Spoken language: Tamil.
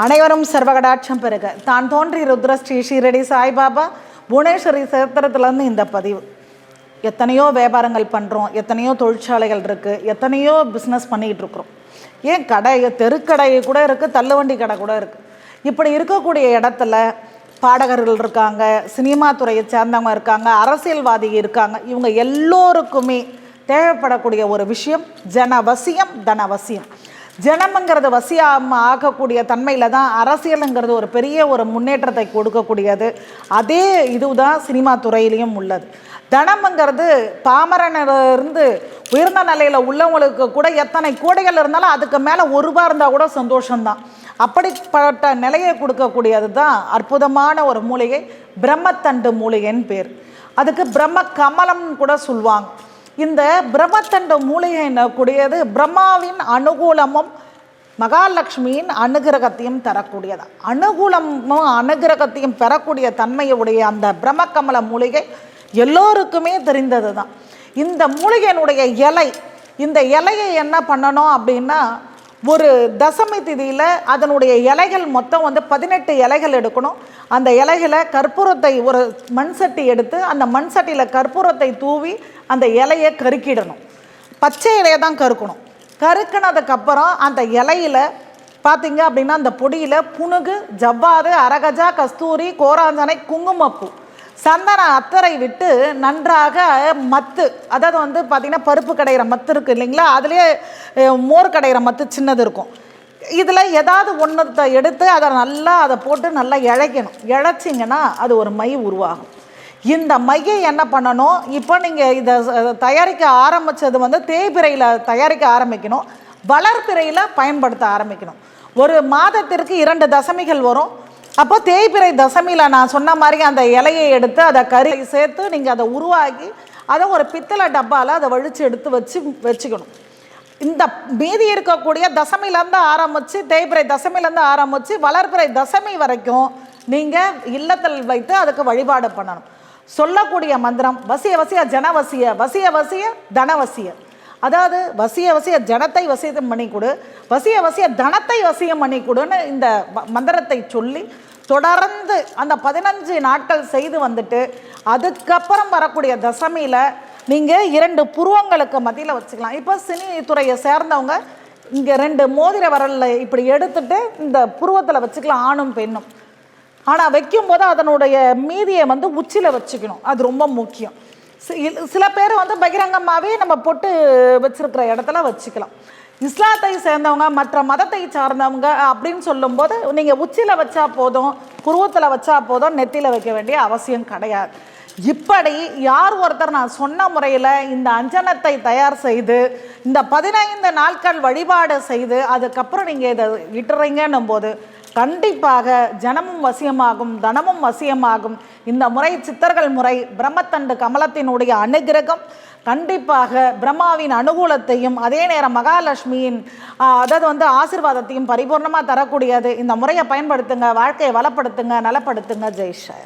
அனைவரும் சர்வகடாட்சம் பெறுக. தான் தோன்றி ருத்ர ஸ்ரீ ஷீரடி சாய்பாபா புவனேஸ்வரி சேத்திரத்துலேருந்து இந்த பதிவு. எத்தனையோ வியாபாரங்கள் பண்ணுறோம் எத்தனையோ தொழிற்சாலைகள் இருக்குது எத்தனையோ பிஸ்னஸ் பண்ணிகிட்டு இருக்கிறோம். ஏன் கடை தெருக்கடை கூட இருக்குது தள்ளுவண்டி கடை கூட இருக்குது இப்படி இருக்கக்கூடிய இடத்துல பாடகர்கள் இருக்காங்க சினிமா துறையை சேர்ந்தவங்க இருக்காங்க அரசியல்வாதி இருக்காங்க இவங்க எல்லோருக்குமே தேவைப்படக்கூடிய ஒரு விஷயம் ஜனவசியம் தனவசியம். ஜனம்ங்கிறது வசியம் ஆகக்கூடிய தன்மையில் தான் அரசியலுங்கிறது ஒரு பெரிய ஒரு முன்னேற்றத்தை கொடுக்கக்கூடியது. அதே இதுதான் சினிமா துறையிலையும் உள்ளது. தனம்ங்கிறது பாமரனிலிருந்து உயர்ந்த நிலையில் உள்ளவங்களுக்கு கூட எத்தனை கோடைகள் இருந்தாலும் அதுக்கு மேலே ஒரு ரூபா இருந்தால் கூட சந்தோஷம்தான். அப்படிப்பட்ட நிலையை கொடுக்கக்கூடியது தான் அற்புதமான ஒரு மூலிகை பிரம்மத்தண்டு மூலிகைன்னு பேர். அதுக்கு பிரம்ம கமலம்னு கூட சொல்லுவாங்க. இந்த பிரம்மத்தண்டு மூலிகை கூடியது பிரம்மாவின் அனுகூலமும் மகாலட்சுமியின் அனுகிரகத்தையும் தரக்கூடியது. அனுகூலமும் அனுகிரகத்தையும் பெறக்கூடிய தன்மையுடைய அந்த பிரம்மக்கமல மூலிகை எல்லோருக்குமே தெரிந்தது தான் இந்த மூலிகையினுடைய இலை இந்த இலையை என்ன பண்ணணும் அப்படின்னா ஒரு தசமி திதியில் அதனுடைய இலைகள் மொத்தம் வந்து பதினெட்டு இலைகள் எடுக்கணும். அந்த இலைகளை கற்பூரத்தை ஒரு மண் சட்டி எடுத்து அந்த மண் சட்டியில் கற்பூரத்தை தூவி அந்த இலையை கருக்கிடணும். பச்சை இலையை தான் கருக்கணும். கருக்கினதுக்கப்புறம் அந்த இலையில பார்த்தீங்க அப்படின்னா அந்த பொடியில் புனுகு ஜவ்வாது அரகஜா கஸ்தூரி கோராஞ்சனை குங்குமப்பூ சந்தன அத்தரை விட்டு நன்றாக மத்து. அதாவது வந்து பார்த்திங்கன்னா பருப்பு கடையிற மத்து இருக்குது இல்லைங்களா? அதுலேயே மோர் கடையிற மத்து சின்னது இருக்கும். இதில் ஏதாவது ஒன்றத்தை எடுத்து அதை நல்லா அதை போட்டு நல்லா இழைக்கணும். இழைச்சிங்கன்னா அது ஒரு மை உருவாகும். இந்த மையை என்ன பண்ணணும்? இப்போ நீங்கள் இதை தயாரிக்க ஆரம்பித்தது வந்து தேய்பிரையில் தயாரிக்க ஆரம்பிக்கணும். வளர்பிறையில் பயன்படுத்த ஆரம்பிக்கணும். ஒரு மாதத்திற்கு இரண்டு தசமிகள் வரும். அப்போ தேய்பிறை தசமியில் நான் சொன்ன மாதிரி அந்த இலையை எடுத்து அதை கறி சேர்த்து நீங்கள் அதை உருவாக்கி அதை ஒரு பித்தளை டப்பாவில் அதை வழித்து எடுத்து வச்சு வச்சுக்கணும். இந்த மீதி இருக்கக்கூடிய தசமிலேருந்து ஆரம்பித்து தேய்பிறை தசமிலேருந்து ஆரம்பித்து வளர்பிறை தசமி வரைக்கும் நீங்கள் இல்லத்தில் வைத்து அதுக்கு வழிபாடு பண்ணணும். சொல்லக்கூடிய மந்திரம் வசிய வசிய ஜனவசிய வசிய வசிய தனவசிய. அதாவது வசிய வசிய ஜனத்தை வசியம் பண்ணி கொடு வசிய வசிய தனத்தை வசியம் பண்ணி கொடுன்னு இந்த மந்திரத்தை சொல்லி தொடர்ந்து அந்த பதினஞ்சு நாட்கள் செய்து வந்துட்டு அதுக்கப்புறம் வரக்கூடிய தசமியில் நீங்கள் இரண்டு புருவங்களுக்கு மத்தியில் வச்சுக்கலாம். இப்போ சினி துறையை சேர்ந்தவங்க இங்கே ரெண்டு மோதிர வரலில் இப்படி எடுத்துட்டு இந்த புருவத்தில் வச்சுக்கலாம் ஆணும் பெண்ணும். ஆனால் வைக்கும்போது அதனுடைய மீதியை வந்து உச்சியில் வச்சுக்கணும். அது ரொம்ப முக்கியம். சில பேர் வந்து பகிரங்கமாகவே நம்ம பொட்டு வச்சிருக்கிற இடத்துல வச்சுக்கலாம். இஸ்லாத்தை சேர்ந்தவங்க மற்ற மதத்தை சார்ந்தவங்க அப்படின்னு சொல்லும்போது நீங்கள் உச்சியில் வச்சா போதும் புருவத்தில் வச்சா போதும் நெத்தியில் வைக்க வேண்டிய அவசியம் கிடையாது. இப்படி யார் ஒருத்தர் நான் சொன்ன முறையில் இந்த அஞ்சனத்தை தயார் செய்து இந்த பதினைந்து நாட்கள் வழிபாடு செய்து அதுக்கப்புறம் நீங்கள் இதை இட்டுறீங்கன்னும் போது கண்டிப்பாக ஜனமும் வசியமாகும் தனமும் வசியமாகும். இந்த முறை சித்தர்கள் முறை பிரம்மத்தண்டு கமலத்தினுடைய அனுகிரகம் கண்டிப்பாக பிரம்மாவின் அனுகூலத்தையும் அதே நேரம் மகாலட்சுமியின் அதாவது வந்து ஆசிர்வாதத்தையும் பரிபூர்ணமாக தரக்கூடியது. இந்த முறையை பயன்படுத்துங்க வாழ்க்கையை வளப்படுத்துங்க நலப்படுத்துங்க. ஜெய்ஷர்